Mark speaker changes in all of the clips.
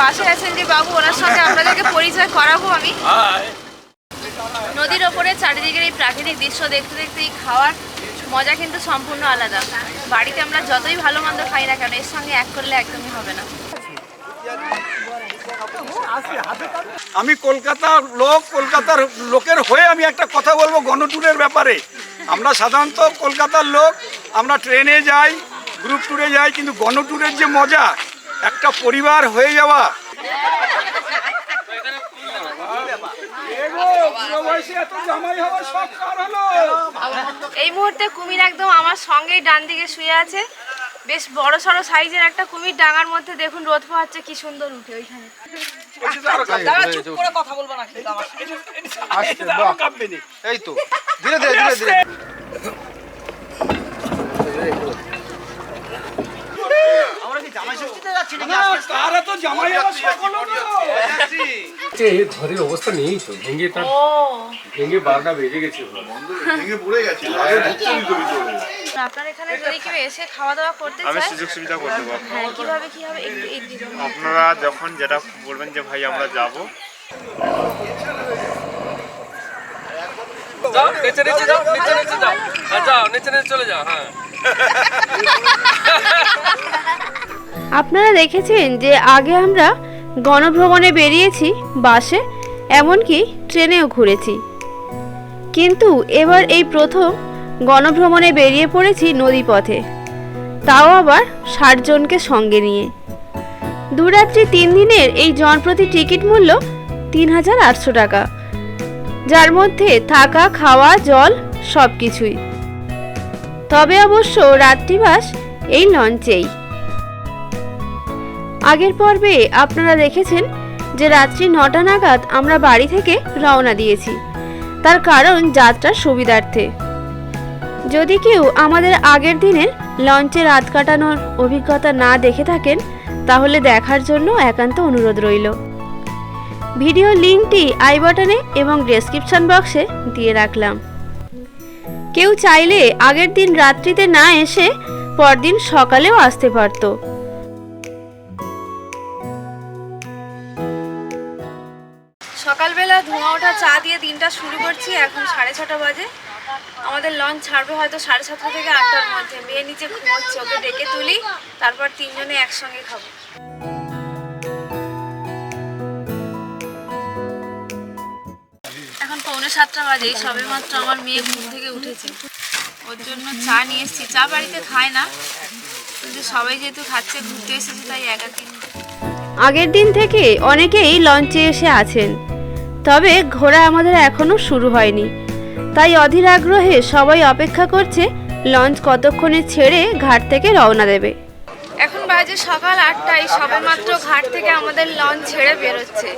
Speaker 1: পাশে আছেন যে বাবু ওনার সঙ্গে আপনাদেরকে পরিচয় করাবো আমি। নদীর ওপরে চারিদিকের এই প্রাকৃতিক দৃশ্য দেখতে দেখতে এই খাওয়ার মজা কিন্তু সম্পূর্ণ আলাদা। বাড়িতে আমরা যতই ভালো মন্দ খাই না কেন এর সঙ্গে এক করলে একদমই হবে না।
Speaker 2: আমি কলকাতার লোক কলকাতার লোকের হয়ে আমি একটা কথা বলব গণট্যুরের ব্যাপারে। আমরা সাধারণত কলকাতার লোক আমরা ট্রেনে যাই গ্রুপ ট্যুরে যাই কিন্তু গণট্যুরের যে মজা একটা পরিবার হয়ে যাওয়া।
Speaker 1: এই মুহূর্তে কুমির একদম আমার সঙ্গেই ডান দিকে শুয়ে আছে। বেশ বড় সড়ো সাইজের একটা কুমির ডাঙার মধ্যে দেখুন রোদ পোহাচ্ছে কি সুন্দর উঠে ওইখানে।
Speaker 3: এই তো ধীরে ধীরে ধীরে ধীরে
Speaker 2: তারা তো জামাই হওয়ার শখ হলো না।
Speaker 4: যে ঘরের অবস্থা নেই তো ভেঙে তার ভেঙে বারোটা বেজে গেছে
Speaker 1: আপনার এখানে যদি কেউ এসে খাওয়া দাওয়া করতে
Speaker 5: আমি সুযোগ সুবিধা করতে পারব
Speaker 1: হ্যাঁ কীভাবে কি হবে একটু এই দিকে
Speaker 5: আপনারা যখন যেটা বলবেন যে ভাই আমরা যাব।
Speaker 4: যাও নিচে নিচে যাও নিচে নিচে যাও। হ্যাঁ যাও নিচে নিচে চলে যাও হ্যাঁ।
Speaker 1: আপনারা দেখেছেন যে আগে আমরা গণভ্রমণে বেরিয়েছি বাসে, এমনকি ট্রেনেও ঘুরেছি। কিন্তু এবার এই প্রথম গণভ্রমণে বেরিয়ে পড়েছি নদীপথে। তাও আবার ষাট জনকে সঙ্গে নিয়ে। দুরাত্রি তিন দিনের এই জনপ্রতি টিকিট মূল্য তিন হাজার আটশো টাকা, যার মধ্যে থাকা, খাওয়া, জল সব কিছুই তবে অবশ্য রাত্রিবাস এই লঞ্চেই। আগের পর্বে আপনারা দেখেছেন যে রাত্রি নটা নাগাদ আমরা বাড়ি থেকে রওনা দিয়েছি। তার কারণ যাত্রার সুবিধার্থে। যদি কেউ আমাদের আগের দিনের লঞ্চে রাত কাটানোর অভিজ্ঞতা না দেখে থাকেন, তাহলে দেখার জন্য একান্ত অনুরোধ রইল। ভিডিও লিঙ্কটি আই বাটনে এবং ডেসক্রিপশন বক্সে দিয়ে রাখলাম। কেউ চাইলে আগের দিন রাত্রিতে না এসে পরদিন সকালেও আসতে পারতো। সকালবেলা চা দিয়ে দিনটা শুরু করছি, এখন সাড়ে ছটা বাজে। আমাদের লঞ্চ ছাড়বে হয়তো সাড়ে সাতটা থেকে আটটার মধ্যে। মেয়ে নিচে ঘুমোচ্ছে, ওকে ডেকে তুলি, তারপর তিনজনে একসঙ্গে খাব। এখন পৌনে সাতটা বাজে সবে মাত্র আমার মেয়ে ঘুম থেকে উঠেছে। ওর জন্য চা নিয়ে এসেছি। চা বাড়িতে খায় না, কিন্তু সবাই যেহেতু খাচ্ছে, ঘুরতে এসেছে, তাই একা কিনে আগের দিন থেকে অনেকেই লঞ্চে এসে আছেন। তবে ঘোরা আমাদের এখনও শুরু হয়নি। তাই অধীর আগ্রহে সবাই অপেক্ষা করছে লঞ্চ কতক্ষণে ছেড়ে ঘাট থেকে রওনা দেবে। এখন বাজে সকাল আটটায় সবে মাত্র ঘাট থেকে আমাদের লঞ্চ ছেড়ে বেরোচ্ছে।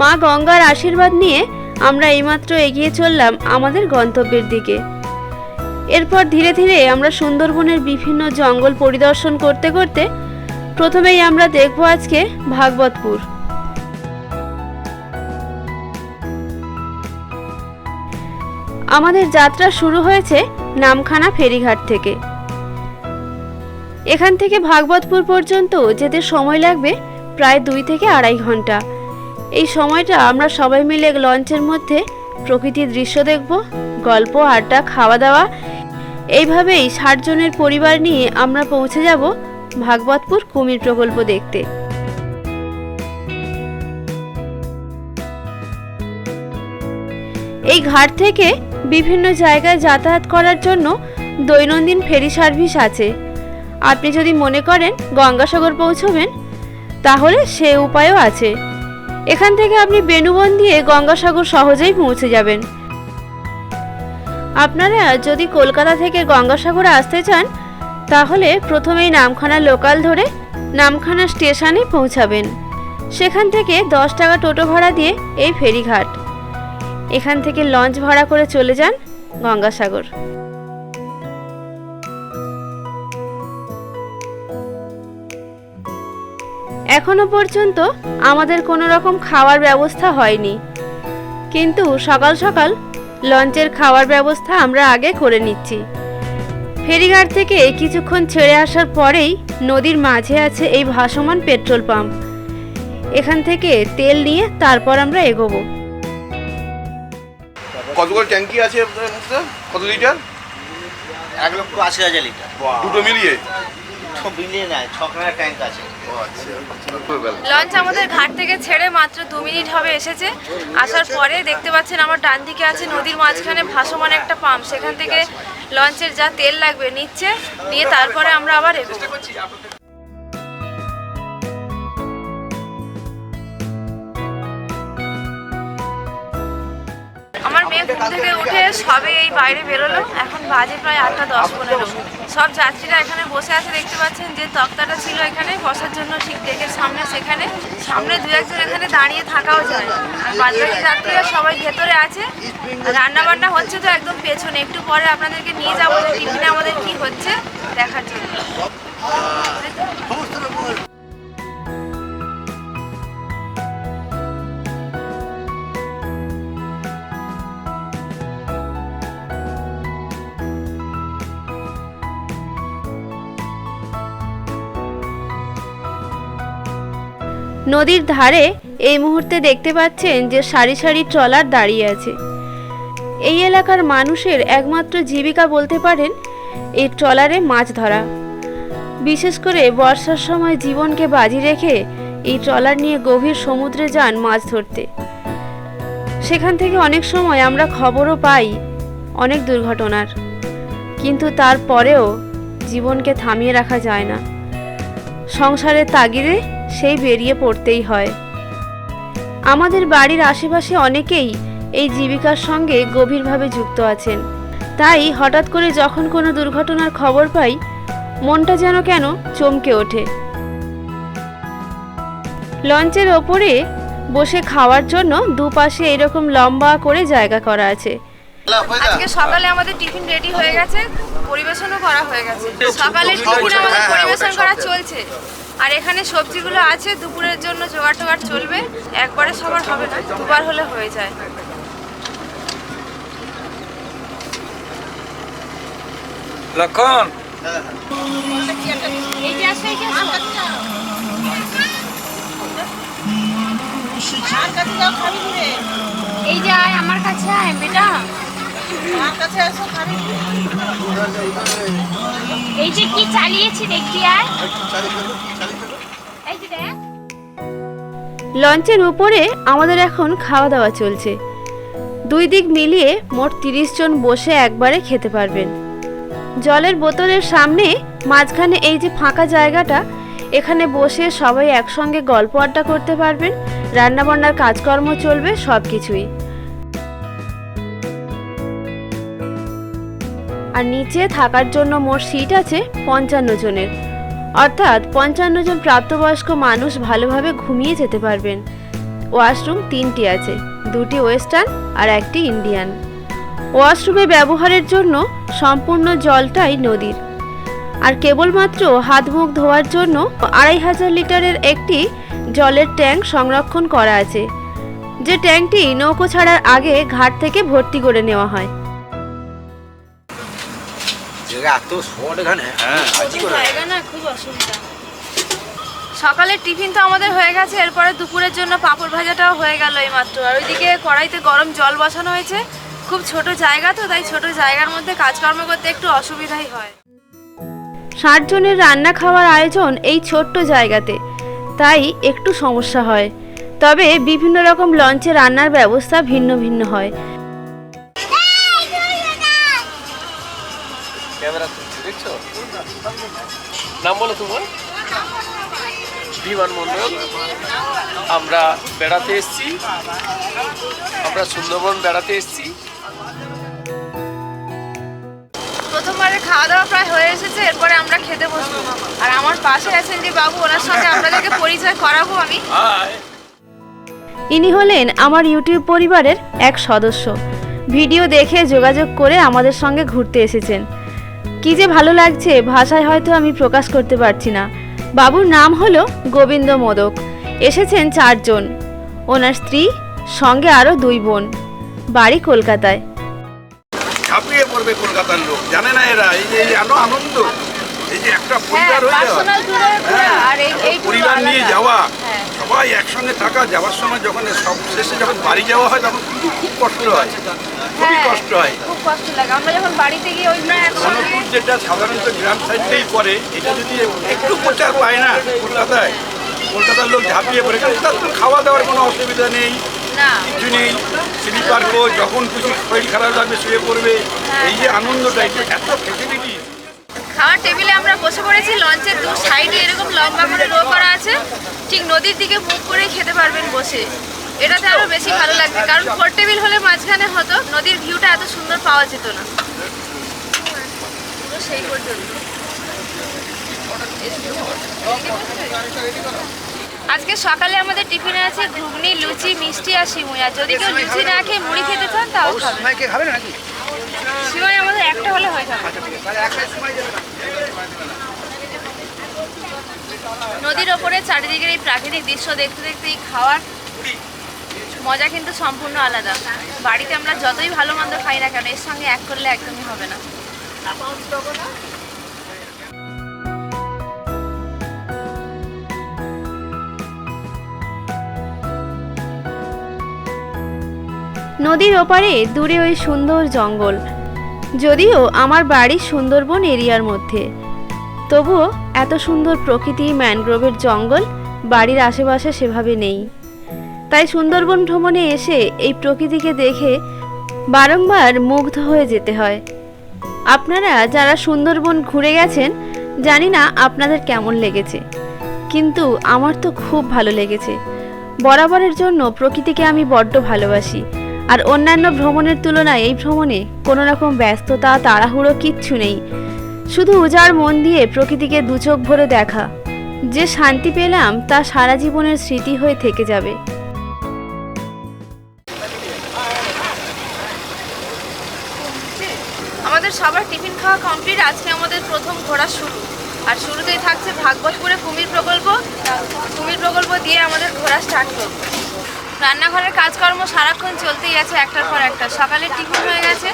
Speaker 2: মা
Speaker 1: গঙ্গার আশীর্বাদ নিয়ে আমরা এইমাত্র এগিয়ে চললাম আমাদের গন্তব্যের দিকে। এরপর ধীরে ধীরে আমরা সুন্দরবনের বিভিন্ন জঙ্গল পরিদর্শন করতে করতে প্রথমেই আমরা দেখব আজকে ভাগবতপুর। আমাদের যাত্রা শুরু হয়েছে নামখানা ফেরিঘাট থেকে। এখান থেকে ভাগবতপুর পর্যন্ত যেতে সময় লাগবে প্রায় দুই থেকে আড়াই ঘণ্টা। এই সময়টা আমরা সবাই মিলে লঞ্চের মধ্যে প্রকৃতির দৃশ্য দেখব, গল্প, আড্ডা খাওয়া দাওয়া এইভাবেই ষাট জনের পরিবার নিয়ে আমরা পৌঁছে যাব ভাগবতপুর কুমির প্রকল্প দেখতে। এই ঘাট থেকে বিভিন্ন জায়গায় যাতায়াত করার জন্য দৈনন্দিন ফেরি সার্ভিস আছে। আপনি যদি মনে করেন গঙ্গাসাগর পৌঁছবেন, তাহলে সে উপায়ও আছে। এখান থেকে আপনি বেনুবন দিয়ে গঙ্গাসাগর সহজেই পৌঁছে যাবেন। আপনারা যদি কলকাতা থেকে গঙ্গাসাগরে আসতে চান, তাহলে প্রথমেই নামখানা লোকাল ধরে নামখানা স্টেশনে পৌঁছাবেন। সেখান থেকে দশ টাকা টোটো ভাড়া দিয়ে এই ফেরিঘাট। এখান থেকে লঞ্চ ভাড়া করে চলে যান গঙ্গাসাগর। এখনও পর্যন্ত আমাদের কোনো রকম খাওয়ার ব্যবস্থা হয়নি। কিন্তু সকাল সকাল লঞ্চের খাওয়ার ব্যবস্থা আমরা আগে করে নিচ্ছি। ফেরিঘাট থেকে কিছুক্ষণ ছেড়ে আসার পরেই নদীর মাঝে আছে এই ভাসমান পেট্রোল পাম্প। এখান থেকে তেল নিয়ে তারপর আমরা এগোবো।
Speaker 6: কতগুলো ট্যাঙ্কি আছে কত লিটার?
Speaker 7: এক লক্ষ আশি হাজার লিটার।
Speaker 6: দুটো মিলিয়ে?
Speaker 7: ছখানা ট্যাঙ্ক আছে।
Speaker 1: লঞ্চ আমাদের ঘাট থেকে ছেড়ে মাত্র দু মিনিট হবে এসেছে। আসার পরে দেখতে পাচ্ছেন আমার ডান দিকে আছে নদীর মাঝখানে ভাসমান একটা পাম্প। সেখান থেকে লঞ্চের যা তেল লাগবে নিচ্ছে, নিয়ে তারপরে আমরা আবার আমার মেয়ে ঘুম থেকে উঠে সবে এই বাইরে বেরোলো। এখন বাজে প্রায় আটটা দশ পনেরো। সব যাত্রীরা এখানে বসে আছে, দেখতে পাচ্ছেন যে তক্তাটা ছিল এখানে বসার জন্য ঠিক ডেকের সামনে, সেখানে। সামনে দু একজন এখানে দাঁড়িয়ে থাকাও যায়। আর বাদবাকি যাত্রীরা সবাই ভেতরে আছে। রান্না বান্না হচ্ছে তো একদম পেছনে। একটু পরে আপনাদেরকে নিয়ে যাব যে টিফিনে আমাদের কি হচ্ছে দেখার জন্য। নদীর ধারে এই মুহূর্তে দেখতে পাচ্ছেন যে সারি সারি ট্রলার দাঁড়িয়ে আছে। এই এলাকার মানুষের একমাত্র জীবিকা বলতে পারেন এই ট্রলারে মাছ ধরা। বিশেষ করে বর্ষার সময় জীবনকে বাজি রেখে এই ট্রলার নিয়ে গভীর সমুদ্রে যান মাছ ধরতে। সেখান থেকে অনেক সময় আমরা খবরও পাই অনেক দুর্ঘটনার। কিন্তু তারপরেও জীবনকে থামিয়ে রাখা যায় না। সংসারের তাগিদে সেই বেরিয়ে পড়তেই হয়। আমাদের বাড়ির আশেপাশে অনেকেই এই জীবিকার সঙ্গে গভীরভাবে যুক্ত আছেন। তাই হঠাৎ করে যখন কোনো দুর্ঘটনার খবর পাই মনটা যেন কেন চমকে ওঠে। লঞ্চের ওপরে বসে খাওয়ার জন্য দুপাশে এরকম লম্বা করে জায়গা করা আছে। আজকে সকালে আমাদের টিফিন রেডি হয়ে গেছে পরিবেশনও করা হয়ে গেছে। সকালে টিফিন আমাদের পরিবেশন করা চলছে। আর এখানে সবজিগুলো আছে দুপুরের জন্য জোগাড় টোগাড় চলবে। একবারে সবার হবে না দুবার হলে হয়ে যায়।
Speaker 4: লক্ষণ?
Speaker 1: এই যে আমার কাছে আয় বেটা। এই যে কি চালিয়েছি দেখ। লঞ্চের উপরে আমাদের এখন খাওয়া দাওয়া চলছে। দুই দিক মিলিয়ে মোট তিরিশ জন বসে একবারে খেতে পারবেন। জলের বোতলের সামনে মাঝখানে এই যে ফাঁকা জায়গাটা এখানে বসে সবাই একসঙ্গে গল্প আড্ডা করতে পারবেন রান্নাবান্নার কাজকর্ম চলবে সব কিছুই আর নিচে থাকার জন্য মোট সিট আছে পঞ্চান্ন জনের। অর্থাৎ পঞ্চান্ন জন প্রাপ্তবয়স্ক মানুষ ভালোভাবে ঘুমিয়ে যেতে পারবেন। ওয়াশরুম তিনটি আছে, দুটি ওয়েস্টার্ন আর একটি ইন্ডিয়ান। ওয়াশরুমে ব্যবহারের জন্য সম্পূর্ণ জলটাই নদীর। আর কেবলমাত্র হাত মুখ ধোয়ার জন্য আড়াই হাজার লিটারের একটি জলের ট্যাঙ্ক সংরক্ষণ করা আছে। যে ট্যাঙ্কটি নৌকো ছাড়ার আগে ঘাট থেকে ভর্তি করে নেওয়া হয়। জায়গা না খুব অসুবিধা। সকালের টিফিন তো আমাদের হয়ে গেছে এরপরে দুপুরের জন্য পাঁপড় ভাজাটাও হয়ে গেল এইমাত্র। আর ওইদিকে কড়াইতে গরম জল বসানো হয়েছে। খুব ছোট জায়গা তো তাই ছোট জায়গার মধ্যে কাজকর্ম করতে একটু অসুবিধাই হয়। ষাট জনের রান্না খাওয়ার আয়োজন এই ছোট্ট জায়গাতে। তাই একটু সমস্যা হয়। তবে বিভিন্ন রকম লঞ্চে রান্নার ব্যবস্থা ভিন্ন ভিন্ন হয়।
Speaker 4: নাম বলো তোমার? বিমান আমরা বেড়াতে এসেছি। আমরা সুন্দরবন বেড়াতে এসেছি।
Speaker 1: প্রথমবারে খাওয়া দাওয়া প্রায় হয়ে এসেছে এরপরে আমরা খেতে বসবো। আর আমার পাশে আছেন যে বাবু ওনার সঙ্গে আপনাদেরকে পরিচয় করাবো আমি। ইনি হলেন আমার ইউটিউব পরিবারের এক সদস্য। ভিডিও দেখে যোগাযোগ করে আমাদের সঙ্গে ঘুরতে এসেছেন। কি যে ভালো লাগছে ভাষায় হয়তো আমি প্রকাশ করতে পারছি না।
Speaker 8: বাবুর নাম হলো গোবিন্দ মোদক। এসেছেন চারজন। ওনার স্ত্রী সঙ্গে আরও দুই বোন। বাড়ি কলকাতায়।
Speaker 2: ঝাঁপিয়ে পড়বে কলকাতার লোক। জানে না এরা? এই যে আনন্দ। এই যে একটা পরিবার হয়ে যাওয়া। হ্যাঁ, পরিবার নিয়ে যাওয়া। সবাই একসঙ্গে থাকা যাওয়ার সময় যখন সব শেষে যখন বাড়ি যাওয়া হয় তখন কিন্তু খুব কষ্ট হয়। খুবই কষ্ট হয়।
Speaker 8: খুব কষ্ট লাগে। আমরা যখন বাড়িতে গিয়ে ওই
Speaker 2: গণপুর যেটা সাধারণত গ্রাম সাইডেই পড়ে এটা যদি একটু প্রচার পায় না কলকাতায় কলকাতার লোক ঝাঁপিয়ে পড়ে কারণ তার তো খাওয়া দাওয়ার কোনো অসুবিধা নেই কিছু নেই স্লিপার কোচ যখন কিছু শরীর খারাপ লাগবে শুয়ে পড়বে এই যে আনন্দটা এটা এত ফেসিলিটি
Speaker 8: খাওয়ার টেবিলে আমরা বসে পড়েছি, লঞ্চের দু সাইডে এরকম লম্বা করে রো করা আছে। ঠিক নদীর দিকে মুখ করে খেতে পারবেন বসে। এটাতে আরও বেশি ভালো লাগবে, কারণ ফোর টেবিল হলে মাঝখানে হতো, নদীর ভিউটা এত সুন্দর পাওয়া যেত না। আজকে সকালে আমাদের টিফিনে আছে ঘুগনি, লুচি, মিষ্টি আর আর যদি কেউ লুচি না খেয়ে মুড়ি খেতে চান, তাও খাবে। সিমাই আমাদের একটা হলে হয়ে নদীর ওপরে চারিদিকের এই প্রাকৃতিক দৃশ্য দেখতে দেখতে এই খাওয়ার মজা কিন্তু সম্পূর্ণ আলাদা। বাড়িতে আমরা যতই ভালো মন্দ খাই না কেন, এর সঙ্গে এক করলে একদমই হবে না। নদীর ওপারে দূরে ওই সুন্দর জঙ্গল। যদিও আমার বাড়ি সুন্দরবন এরিয়ার মধ্যে। তবুও এত সুন্দর প্রকৃতি, ম্যানগ্রোভের জঙ্গল, বাড়ির আশেপাশে সেভাবে নেই। তাই সুন্দরবন ভ্রমণে এসে এই প্রকৃতিকে দেখে বারংবার মুগ্ধ হয়ে যেতে হয়। আপনারা যারা সুন্দরবন ঘুরে গেছেন, জানি না আপনাদের কেমন লেগেছে। কিন্তু আমার তো খুব ভালো লেগেছে। বরাবরের জন্য প্রকৃতিকে আমি বড্ড ভালোবাসি। আর অন্যান্য ভ্রমণের তুলনায় এই ভ্রমণে কোনো রকম ব্যস্ততা, তাড়াহুড়ো কিচ্ছু নেই। শুধু উজাড় মন দিয়ে প্রকৃতিকে দুচোখ ভরে দেখা। যে শান্তি পেলাম, তা সারা জীবনের স্মৃতি হয়ে থেকে যাবে। আমাদের সবার টিফিন খাওয়া কমপ্লিট, আজকে আমাদের প্রথম ঘোরা শুরু। আর শুরুতেই থাকছে ভাগবতপুরে কুমির প্রকল্প। কুমির প্রকল্প দিয়ে আমাদের ঘোরা স্টার্ট করব। রান্নাঘরের কাজকর্ম সারাক্ষণ চলতেই আছে একটার পর একটা। সকালে টিফিন হয়ে গেছে,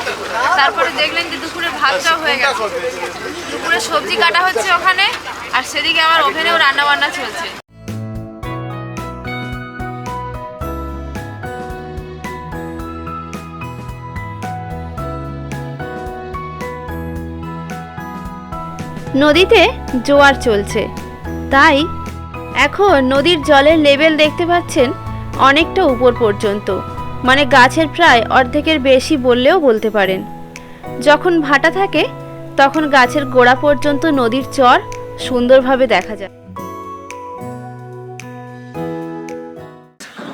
Speaker 8: তারপরে দেখলেন যে দুপুরে ভাতটাও হয়ে গেছে। দুপুরে সবজি কাটা হচ্ছে ওখানে, আর সেদিকে আমার ওভেনেও রান্না বান্না চলছে। নদীতে জোয়ার চলছে। তাই এখন নদীর জলের লেভেল দেখতে পাচ্ছেন অনেকটা উপর পর্যন্ত মানে গাছের প্রায় অর্ধেকের বেশি বললেও বলতে পারেন। যখন ভাটা থাকে, তখন গাছের গোড়া পর্যন্ত নদীর চর সুন্দরভাবে দেখা যায়।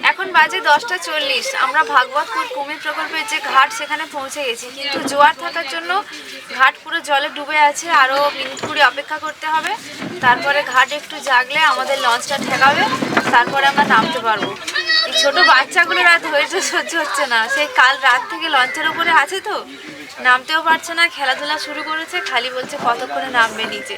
Speaker 8: এখন বাজে দশটা চল্লিশ। আমরা ভাগবতপুর কুমির প্রকল্পের যে ঘাট, সেখানে পৌঁছে গেছি। কিন্তু জোয়ার থাকার জন্য ঘাট পুরো জলে ডুবে আছে। আরও মিনিট কুড়ি অপেক্ষা করতে হবে। তারপরে ঘাট একটু জাগলে আমাদের লঞ্চটা ঠেকাবে। তারপরে আমরা নামতে পারব। ছোট বাচ্চাগুলোর আর ধৈর্য সহ্য হচ্ছে না। সে কাল রাত থেকে লঞ্চের উপরে আছে তো। নামতেও পারছে না, খেলাধুলা শুরু করেছে, খালি বলছে কতক্ষণে নামবে নিচে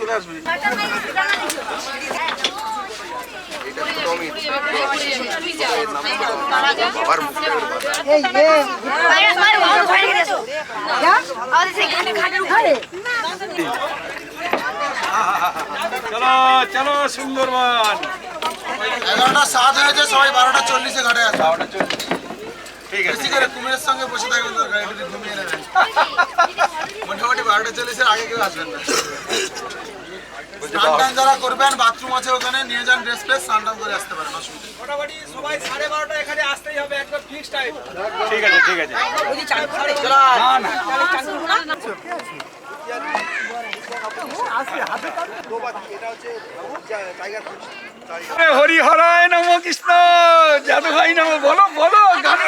Speaker 3: চলে আসবে।
Speaker 2: চলো চলো সুন্দরবন।
Speaker 6: এগারোটা সাত হয়েছে সবাই বারোটা চল্লিশে ঘাটে আসবে
Speaker 2: ঠিক আছে।
Speaker 6: করে কুমিরের সঙ্গে বসে থাকবেন দরকার একটু ঘুমিয়ে নেবেন মোটামুটি বারোটা চল্লিশের আগে কেউ আসবেন না। স্নান টান যারা করবেন বাথরুম আছে ওখানে নিয়ে যান ড্রেস প্লেস স্নান টান করে আসতে পারেন অসুবিধা
Speaker 2: মোটামুটি সবাই সাড়ে বারোটা এখানে আসতেই হবে একদম ফিক্স টাইম ঠিক আছে ঠিক আছে। না না। এ হরি হরায় নম কৃষ্ণ যাদু ভাই নম বলো বলো গান।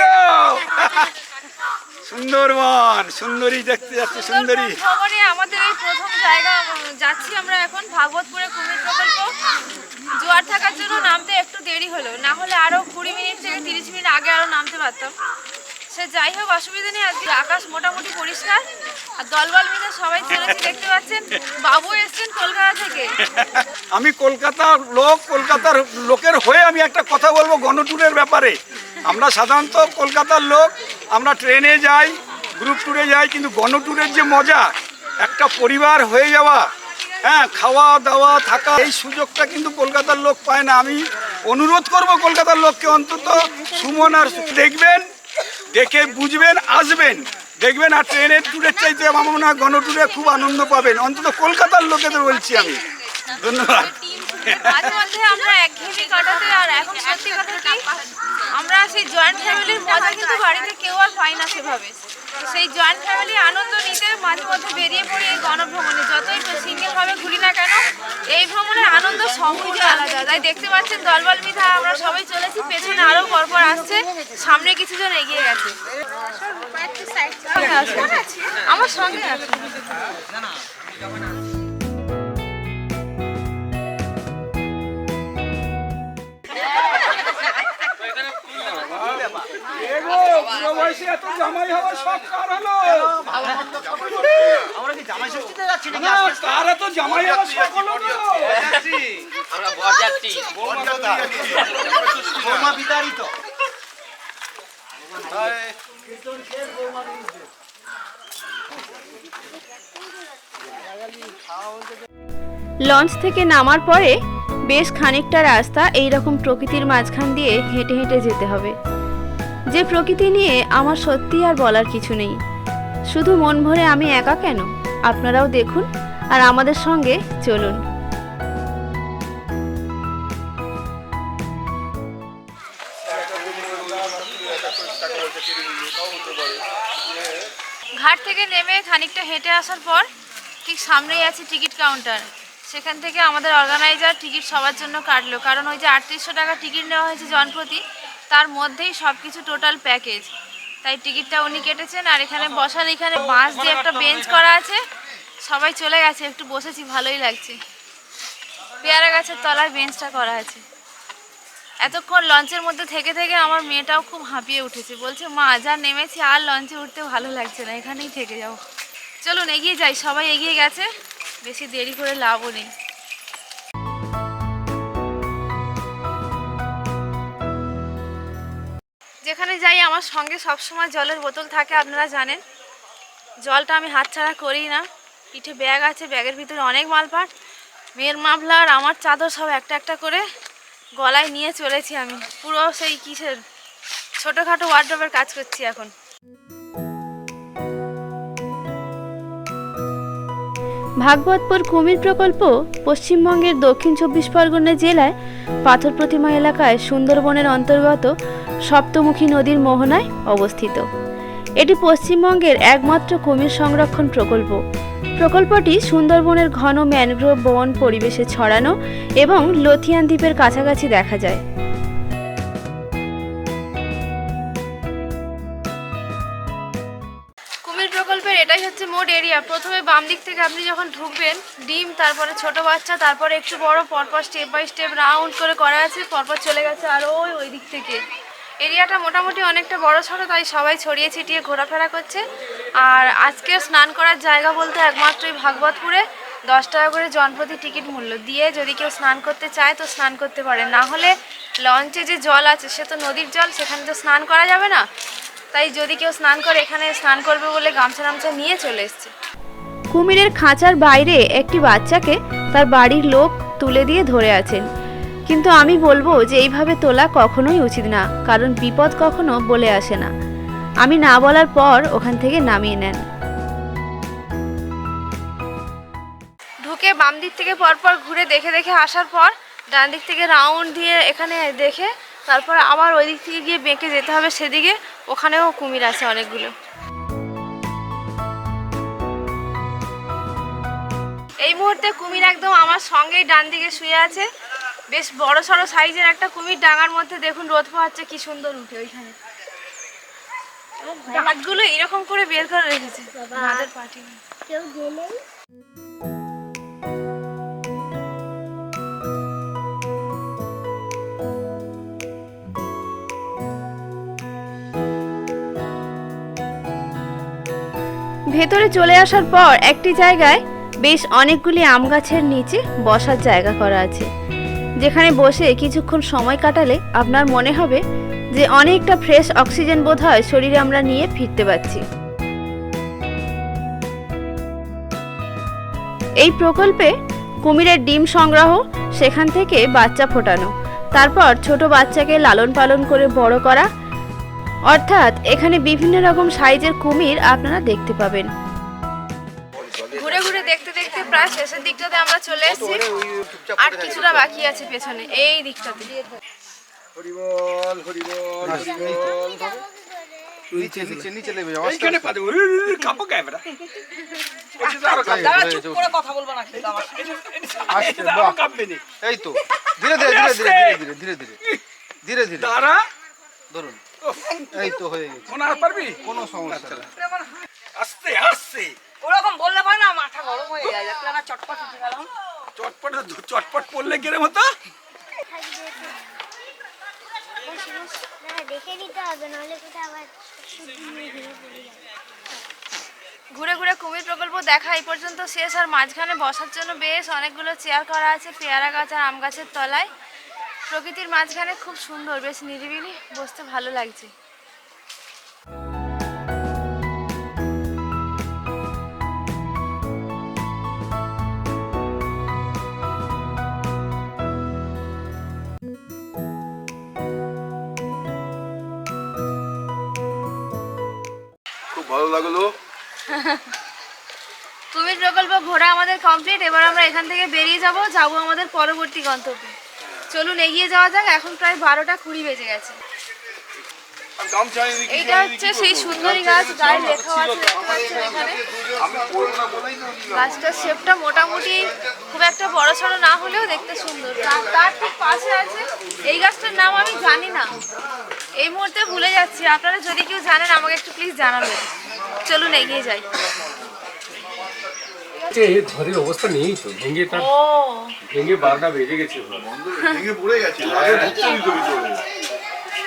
Speaker 2: সুন্দরবন সুন্দরী দেখতে যাচ্ছে সুন্দরী।
Speaker 8: আমাদের এই প্রথম জায়গা যাচ্ছি আমরা এখন ভাগবতপুরে কুমির প্রকল্প। জোয়ার থাকার জন্য নামতে একটু দেরি হলো। না হলে আরও কুড়ি মিনিট থেকে তিরিশ মিনিট আগে আরও নামতে পারতাম। সে যাই হোক, অসুবিধা নেই, আজকে আকাশ মোটামুটি পরিষ্কার। আর দলবল মিলে সবাই চলেছে দেখতে পাচ্ছেন, বাবু এসছেন কলকাতা থেকে।
Speaker 2: আমি কলকাতার লোক, কলকাতার লোকের হয়ে আমি একটা কথা বলব গণট্যুরের ব্যাপারে। আমরা সাধারণত কলকাতার লোক, আমরা ট্রেনে যাই, গ্রুপ ট্যুরে যাই, কিন্তু গণট্যুরের যে মজা একটা পরিবার হয়ে যাওয়া হ্যাঁ খাওয়া দাওয়া থাকা, এই সুযোগটা কিন্তু কলকাতার লোক পায় না। আমি অনুরোধ করব কলকাতার লোককে অন্তত সুমন আর দেখবেন, দেখে বুঝবেন, আসবেন। দেখবেন, আর ট্রেনের ট্যুরের চাইতে আমার মনে হয় গণট্যুরে খুব আনন্দ পাবেন। অন্তত কলকাতার লোকেদের বলছি আমি। ধন্যবাদ।
Speaker 8: আমরা আমরা সেই জয়েন্ট ফ্যামিলির মজা কিন্তু বাড়িতে কেউ আর পাই না সেভাবে। সেই জয়েন্ট ফ্যামিলি আনন্দ নিতে মাঝে মধ্যে বেরিয়ে পড়ি এই গণভ্রমণে। যতই সিঙ্গেল ভাবে ঘুরি না কেন এই ভ্রমণের আনন্দ সবই আলাদা। তাই দেখতে পাচ্ছেন দলবল মিধা আমরা সবাই চলেছি পেছনে আরও পরপর আসছে সামনে কিছুজন এগিয়ে গেছে। আমার সঙ্গে আছে।
Speaker 2: বুড়ো বয়সে এত জামাই হওয়ার শখ কার হলো।
Speaker 9: আমরা কি জামাই ষষ্ঠীতে যাচ্ছি নাকি
Speaker 2: কার এত জামাই হওয়ার শখ হলো গো?
Speaker 9: আমরা বরযাত্রী। বৌমা বিতাড়িত।
Speaker 8: লঞ্চ থেকে নামার পরে বেশ খানিকটা রাস্তা এই রকম প্রকৃতির মাঝখান দিয়ে হেঁটে হেঁটে যেতে হবে। যে প্রকৃতি নিয়ে আমার সত্যি আর বলার কিছু নেই। শুধু মন ভরে আমি একা কেন? আপনারাও দেখুন আর আমাদের সঙ্গে চলুন। ঘাট থেকে নেমে খানিকটা হেঁটে আসার পর ঠিক সামনেই আছে টিকিট কাউন্টার। সেখান থেকে আমাদের অর্গানাইজার টিকিট সবার জন্য কাটলো। কারণ ওই যে আটত্রিশশো টাকা টিকিট নেওয়া হয়েছে জনপ্রতি তার মধ্যেই সব কিছু টোটাল প্যাকেজ তাই টিকিটটা উনি কেটেছেন আর এখানে বসার এখানে বাঁশ দিয়ে একটা বেঞ্চ করা আছে। সবাই চলে গেছে, একটু বসেছি, ভালোই লাগছে। পেয়ারা গাছের তলায় বেঞ্চটা করা আছে। এতক্ষণ লঞ্চের মধ্যে থেকে থেকে আমার মেয়েটাও খুব হাঁপিয়ে উঠেছে। বলছে, মা, যা নেমেছি, আর লঞ্চে উঠতে ভালো লাগছে না, এখানেই থেকে যাও। চলুন, এগিয়ে যাই, সবাই এগিয়ে গেছে। বেশি দেরি করে লাভও নেই। যাই আমার সঙ্গে সব সময় জলের বোতল থাকে, আপনারা জানেন। জলটা আমি হাতছাড়া করি না। পিঠে ব্যাগ আছে, ব্যাগের ভিতরে অনেক মালপাট। মেয়ের মাফলার আমার চাদর সব একটা একটা করে গলায় নিয়ে চলেছি আমি। পুরো সেই কিসের, ছোটোখাটো ওয়ার্ড্রবের কাজ করছি এখন। ভাগবতপুর কুমির প্রকল্প পশ্চিমবঙ্গের দক্ষিণ চব্বিশ পরগনা জেলায় পাথর প্রতিমা এলাকায় সুন্দরবনের অন্তর্গত সপ্তমুখী নদীর মোহনায় অবস্থিত। এটি পশ্চিমবঙ্গের একমাত্র কুমির সংরক্ষণ প্রকল্প। প্রকল্পটি সুন্দরবনের ঘন ম্যানগ্রোভ বন পরিবেশে ছড়ানো এবং লথিয়ান দ্বীপের কাছাকাছি দেখা যায়। এটাই এরিয়া প্রথমে বাম দিক থেকে আপনি যখন ঢুকবেন, ডিম, তারপরে ছোট বাচ্চা, তারপরে একটু বড়, পরপর স্টেপ বাই স্টেপ রাউন্ড করে করা আছে, পরপর চলে গেছে আর ওই ওই দিক থেকে। এরিয়াটা মোটামুটি অনেকটা বড় সড়ো তাই সবাই ছড়িয়ে ছিটিয়ে ঘোরাফেরা করছে। আর আজকে স্নান করার জায়গা বলতে একমাত্র এই ভাগবতপুরে। দশ টাকা করে জনপ্রতি টিকিট মূল্য। দিয়ে যদি কেউ স্নান করতে চায়, তো স্নান করতে পারে। না হলে লঞ্চে যে জল আছে, সে তো নদীর জল, সেখানে তো স্নান করা যাবে না। তাই যদি কেউ স্নান করে এখানে স্নান করবে বলে গামছা টামছা নিয়ে চলে এসছে। কুমিরের খাঁচার বাইরে একটি বাচ্চাকে তার বাড়ির লোক তুলে দিয়ে ধরে আছেন। কিন্তু আমি বলব যে এইভাবে তোলা কখনোই উচিত না কারণ বিপদ কখনো বলে আসে না। আমি না বলার পর ওখান থেকে নামিয়ে নেন। ঢুকে বাম দিক থেকে পরপর ঘুরে দেখে দেখে আসার পর ডান দিক থেকে রাউন্ড দিয়ে এখানে দেখে তারপর আবার ওই দিক থেকে গিয়ে বেঁকে যেতে হবে সেদিকে। ওখানেও কুমির আছে অনেকগুলো। এই মুহূর্তে কুমির একদম আমার সঙ্গেই ডান দিকে শুয়ে আছে। বেশ বড় সড়ো সাইজের একটা কুমির ডাঙার মধ্যে দেখুন রোদ পোহাচ্ছে কি সুন্দর উঠে ওইখানে। হাতগুলো এরকম করে বের করে রেখেছে। মাদের পাটি ভেতরে চলে আসার পর একটি জায়গায় বেশ অনেকগুলি আম গাছের নিচে বসার জায়গা করা আছে। যেখানে বসে কিছুক্ষণ সময় কাটালে আপনার মনে হবে যে অনেকটা ফ্রেশ অক্সিজেন বোধ হয় শরীরে আমরা নিয়ে ফিরতে পারছি। এই প্রকল্পে কুমিরের ডিম সংগ্রহ, সেখান থেকে বাচ্চা ফোটানো, তারপর ছোট বাচ্চাকে লালন পালন করে বড় করা অর্থাৎ এখানে বিভিন্ন রকম সাইজের কুমির আপনারা দেখতে পাবেন। ঘুরে ঘুরে দেখতে দেখতে প্রায় শেষের দিকটাতে আমরা চলে এসেছি। আর কিছুটা বাকি আছে পেছনে এই দিকটাতে।
Speaker 3: এই তো। ধীরে ধীরে ধীরে ধীরে ধীরে ধীরে ধীরে ধীরে ধীরে।
Speaker 2: দাঁড়া।
Speaker 3: ধরুন। এই তো হয়ে গেছে।
Speaker 2: মনে আর পারবি?
Speaker 3: কোনো সমস্যা নেই।
Speaker 2: আস্তে আস্তে
Speaker 9: ওরকম বললে পারে না মাথা গরম হয়ে যায়। দেখলে না চটপট উঠে গেলাম
Speaker 2: চটপট চটপট পড়লে গেলে মতো
Speaker 10: না দেখে নিতে হবে নাহলে কোথাও আবার শুধু ভেঙে পড়ে যাবে
Speaker 8: ঘুরে ঘুরে কুমির প্রকল্প দেখা এই পর্যন্ত শেষ। আর মাঝখানে বসার জন্য বেশ অনেকগুলো চেয়ার করা আছে পেয়ারা গাছ আর আম গাছের তলায়। প্রকৃতির মাঝখানে খুব সুন্দর বেশ নিরিবিলি বসতে ভালো লাগছে।
Speaker 3: খুব ভালো লাগল।
Speaker 8: কুমির প্রকল্প ঘোরা আমাদের কমপ্লিট এবার আমরা এখান থেকে বেরিয়ে যাব যাব আমাদের পরবর্তী গন্তব্যে। চলুন এগিয়ে যাওয়া যাক। এখন প্রায় বারোটা কুড়ি বেজে গেছে। এইটা হচ্ছে সেই সুন্দরী গাছ গায়ে লেখাও আছে গাছটার শেপটা মোটামুটি খুব একটা বড় সড়ো না হলেও দেখতে সুন্দর। তার ঠিক পাশে আছে এই গাছটার নাম আমি জানি না। এই মুহূর্তে ভুলে যাচ্ছি। আপনারা যদি কেউ জানেন আমাকে একটু প্লিজ জানাবেন। চলুন এগিয়ে যাই।
Speaker 4: যে এই ঘরের অবস্থা নেই তো ভেঙে তার ভেঙে বারোটা বেজে গেছে
Speaker 6: ভেঙে পড়ে গেছে। ভিতরে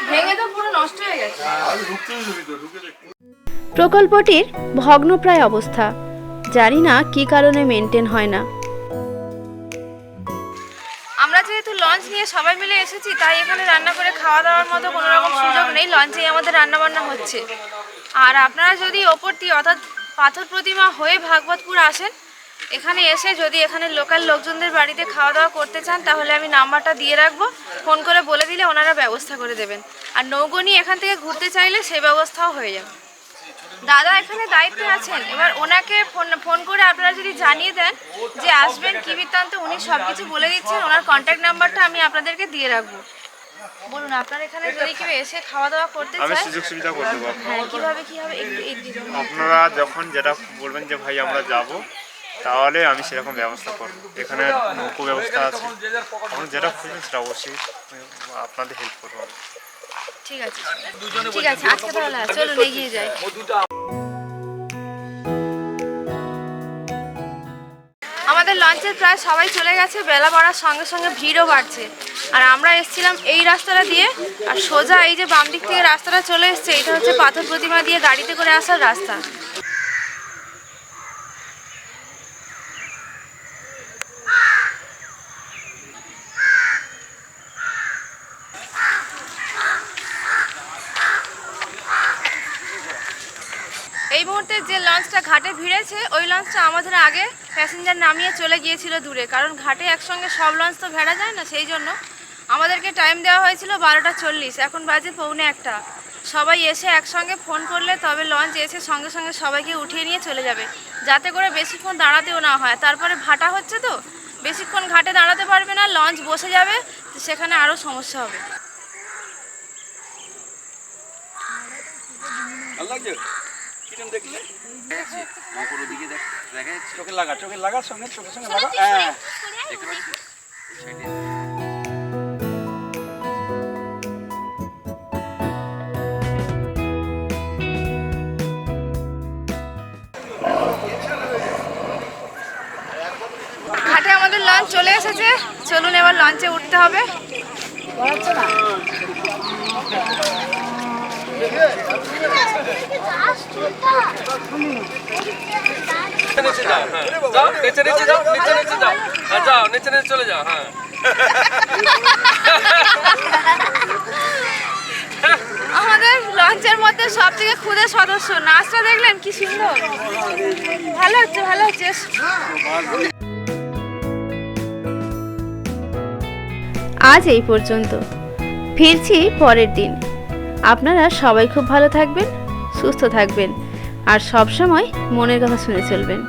Speaker 8: ভেঙে তো পুরো নষ্ট হয়ে গেছে। প্রকল্পটির ভগ্নপ্রায় অবস্থা। জানি না কি কারণে মেনটেন হয় না। আমরা যেহেতু লঞ্চ নিয়ে সবাই মিলে এসেছি তাই এখানে রান্না করে খাওয়া দাওয়ার মতো কোনো রকম সুযোগ নেই। লঞ্চেই আমাদের রান্না বান্না হচ্ছে। আর আপনারা যদি ওপর দিয়ে অর্থাৎ পাথর প্রতিমা হয়ে ভাগবতপুর আসেন এখানে এসে যদি এখানে লোকাল লোকজনদের বাড়িতে খাওয়া দাওয়া করতে চান তাহলে আমি নাম্বারটা দিয়ে রাখব। ফোন করে বলে দিলে ওনারা ব্যবস্থা করে দেবেন। আর নৌগনি এখান থেকে ঘুরতে চাইলে সেই ব্যবস্থাও হয়ে যাবে। দাদা এখানে দায়িত্বে আছেন। এবার ওনাকে ফোন ফোন করে আপনারা যদি জানিয়ে দেন যে আসবেন কি বৃত্তান্ত উনি সব কিছু বলে দিচ্ছেন। ওনার কন্ট্যাক্ট নাম্বারটা আমি আপনাদেরকে দিয়ে রাখব। বলুন আপনার এখানে যদি কেউ এসে খাওয়া দাওয়া করতে
Speaker 5: আমি
Speaker 8: চায়
Speaker 5: সুযোগ সুবিধা করতে পারব
Speaker 8: হ্যাঁ কীভাবে কি হবে একটু।
Speaker 5: আপনারা যখন যেটা বলবেন যে ভাই আমরা যাব। তাহলে আমি সেরকম ব্যবস্থা করব। এখানে নৌকো ব্যবস্থা আছে। আপনি যেটা খুঁজবেন সেটা অবশ্যই আপনাদের হেল্প করব আমি।
Speaker 8: ঠিক আছে। ঠিক আছে আজকে তাহলে চলুন এগিয়ে যাই। আমাদের লঞ্চের প্রায় সবাই চলে গেছে বেলা বাড়ার সঙ্গে সঙ্গে ভিড়ও বাড়ছে। আর আমরা এসেছিলাম এই রাস্তাটা দিয়ে আর সোজা এই যে বাম দিক থেকে রাস্তাটা চলে এসছে এটা হচ্ছে পাথর প্রতিমা দিয়ে গাড়িতে করে আসার রাস্তা এই মুহূর্তে যে লঞ্চটা ঘাটে ভিড়েছে, ওই লঞ্চটা আমাদের আগে প্যাসেঞ্জার নামিয়ে চলে গিয়েছিল দূরে। কারণ ঘাটে একসঙ্গে সব লঞ্চ তো ভেড়া যায় না, সেই জন্য আমাদেরকে টাইম দেওয়া হয়েছিল বারোটা চল্লিশ। এখন বাজে পৌনে একটা। সবাই এসে একসঙ্গে ফোন করলে তবে লঞ্চ এসে সঙ্গে সঙ্গে সবাইকে উঠিয়ে নিয়ে চলে যাবে। যাতে করে বেশিক্ষণ দাঁড়াতেও না হয়। তারপরে ভাটা হচ্ছে তো? বেশিক্ষণ ঘাটে দাঁড়াতে পারবে না লঞ্চ বসে যাবে, সেখানে আরও সমস্যা হবে।
Speaker 2: ভালো চোখে লাগা চোখে লাগা সঙ্গে চোখের সঙ্গে লাগা। হ্যাঁ।
Speaker 8: ঘাটে আমাদের লঞ্চ চলে এসেছে। চলুন এবার লঞ্চে উঠতে হবে।
Speaker 4: চলে যাও
Speaker 8: আমাদের লঞ্চের মধ্যে সব থেকে ক্ষুদে সদস্য। নাচটা দেখলেন? কি সুন্দর। ভালো হচ্ছে ভালো হচ্ছে।
Speaker 1: আজ এই পর্যন্ত। ফিরছি পরের দিন। আপনারা সবাই খুব ভালো থাকবেন সুস্থ থাকবেন আর সবসময় মনের কথা শুনে চলবেন।